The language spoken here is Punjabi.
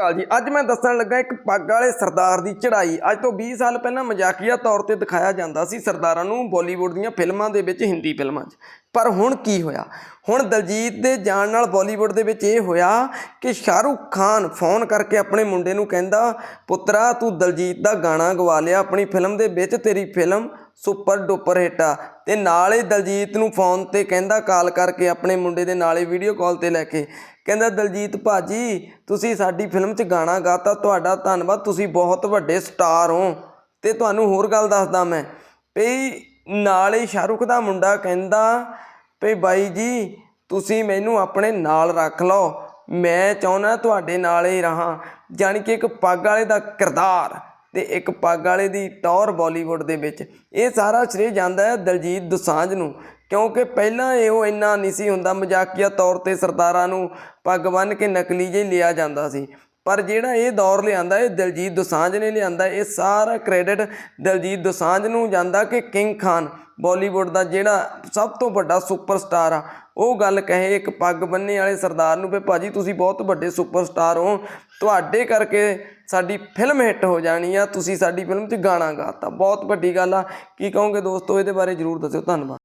ਹਾਲ ਜੀ। ਅੱਜ ਮੈਂ ਦੱਸਣ ਲੱਗਾ ਇੱਕ ਪੱਗ ਵਾਲੇ ਸਰਦਾਰ ਦੀ ਚੜ੍ਹਾਈ। ਅੱਜ ਤੋਂ 20 ਸਾਲ ਪਹਿਲਾਂ ਮਜ਼ਾਕੀਆ ਤੌਰ ਤੇ ਦਿਖਾਇਆ ਜਾਂਦਾ ਸੀ ਸਰਦਾਰਾਂ ਨੂੰ ਬਾਲੀਵੁੱਡ ਦੀਆਂ ਫਿਲਮਾਂ ਦੇ ਵਿੱਚ, ਹਿੰਦੀ ਫਿਲਮਾਂ 'ਚ। ਪਰ ਹੁਣ ਕੀ ਹੋਇਆ? ਹੁਣ ਦਲਜੀਤ ਦੇ ਜਾਣ ਨਾਲ ਬਾਲੀਵੁੱਡ ਦੇ ਵਿੱਚ ਇਹ ਹੋਇਆ ਕਿ ਸ਼ਾਹਰੁਖ ਖਾਨ ਫੋਨ ਕਰਕੇ ਆਪਣੇ ਮੁੰਡੇ ਨੂੰ ਕਹਿੰਦਾ, ਪੁੱਤਰਾ, ਤੂੰ ਦਲਜੀਤ ਦਾ ਗਾਣਾ ਗਵਾ ਲਿਆ। ਆਪਣੀ ਫਿਲਮ ਦੇ ਵਿੱਚ ਤੇਰੀ ਫਿਲਮ ਸੁਪਰ ਡੁਪਰ ਹਿੱਟ ਆ। ਤੇ ਨਾਲ ਹੀ ਦਲਜੀਤ ਨੂੰ ਫੋਨ ਤੇ ਕਹਿੰਦਾ, ਕਾਲ ਕਰਕੇ ਆਪਣੇ ਮੁੰਡੇ ਦੇ ਨਾਲ ਹੀ ਵੀਡੀਓ ਕਾਲ ਤੇ ਲੈ ਕੇ। ਕਹਿੰਦਾ, ਦਲਜੀਤ ਭਾਜੀ, ਤੁਸੀਂ ਸਾਡੀ ਫਿਲਮ 'ਚ ਗਾਣਾ ਗਾਤਾ, ਤੁਹਾਡਾ ਧੰਨਵਾਦ, ਤੁਸੀਂ ਬਹੁਤ ਵੱਡੇ ਸਟਾਰ ਹੋ। ਤੇ ਤੁਹਾਨੂੰ ਹੋਰ ਗੱਲ ਦੱਸਦਾ ਮੈਂ ਵੀ ਨਾਲ ਹੀ ਸ਼ਾਹਰੁਖ ਦਾ ਮੁੰਡਾ ਕਹਿੰਦਾ ਵੀ ਬਾਈ ਜੀ, ਤੁਸੀਂ ਮੈਨੂੰ ਆਪਣੇ ਨਾਲ ਰੱਖ ਲਓ, ਮੈਂ ਚਾਹੁੰਦਾ ਤੁਹਾਡੇ ਨਾਲ ਹੀ ਰਹਾ। ਜਾਣੀ ਕਿ ਇੱਕ ਪੱਗ ਵਾਲੇ ਦਾ ਕਿਰਦਾਰ ਤੇ ਇੱਕ ਪੱਗ ਵਾਲੇ ਦੀ ਟੌਰ ਬਾਲੀਵੁੱਡ ਦੇ ਵਿੱਚ। ਇਹ ਸਾਰਾ ਸ਼੍ਰੇ ਜਾਂਦਾ ਹੈ ਦਲਜੀਤ ਦੁਸਾਂਝ ਨੂੰ। ਕਿਉਂਕਿ ਪਹਿਲਾਂ ਇਹ ਉਹ ਇੰਨਾ ਨਹੀਂ ਸੀ ਹੁੰਦਾ, ਮਜ਼ਾਕੀਆ ਤੌਰ ਤੇ ਸਰਦਾਰਾਂ ਨੂੰ ਪੱਗ ਬੰਨ੍ਹ ਕੇ ਨਕਲੀ ਜਿਹੀ ਲਿਆ ਜਾਂਦਾ ਸੀ। ਪਰ ਜਿਹੜਾ ਇਹ ਦੌਰ ਲਿਆਂਦਾ, ਇਹ ਦਲਜੀਤ ਦੋਸਾਂਝ ਨੇ ਲਿਆਂਦਾ, ਇਹ ਸਾਰਾ ਕ੍ਰੈਡਿਟ ਦਲਜੀਤ ਦੋਸਾਂਝ ਨੂੰ ਜਾਂਦਾ ਕਿ ਕਿੰਗ ਖਾਨ ਬਾਲੀਵੁੱਡ ਦਾ ਜਿਹੜਾ ਸਭ ਤੋਂ ਵੱਡਾ ਸੁਪਰਸਟਾਰ ਆ, ਉਹ ਗੱਲ ਕਹੇ ਇੱਕ ਪੱਗ ਬੰਨੇ ਵਾਲੇ ਸਰਦਾਰ ਨੂੰ ਵੀ, ਭਾਜੀ, ਤੁਸੀਂ ਬਹੁਤ ਵੱਡੇ ਸੁਪਰਸਟਾਰ ਹੋ। ਤੁਹਾਡੇ ਕਰਕੇ ਸਾਡੀ ਫਿਲਮ ਹਿੱਟ ਹੋ ਜਾਣੀ ਆ। ਤੁਸੀਂ ਸਾਡੀ ਫਿਲਮ 'ਚ ਗਾਣਾ ਗਾਤਾ ਬਹੁਤ ਵੱਡੀ ਗੱਲ ਆ। ਕੀ ਕਹੋਗੇ ਦੋਸਤੋ, ਇਹਦੇ ਬਾਰੇ ਜਰੂਰ ਦੱਸਿਓ। ਧੰਨਵਾਦ।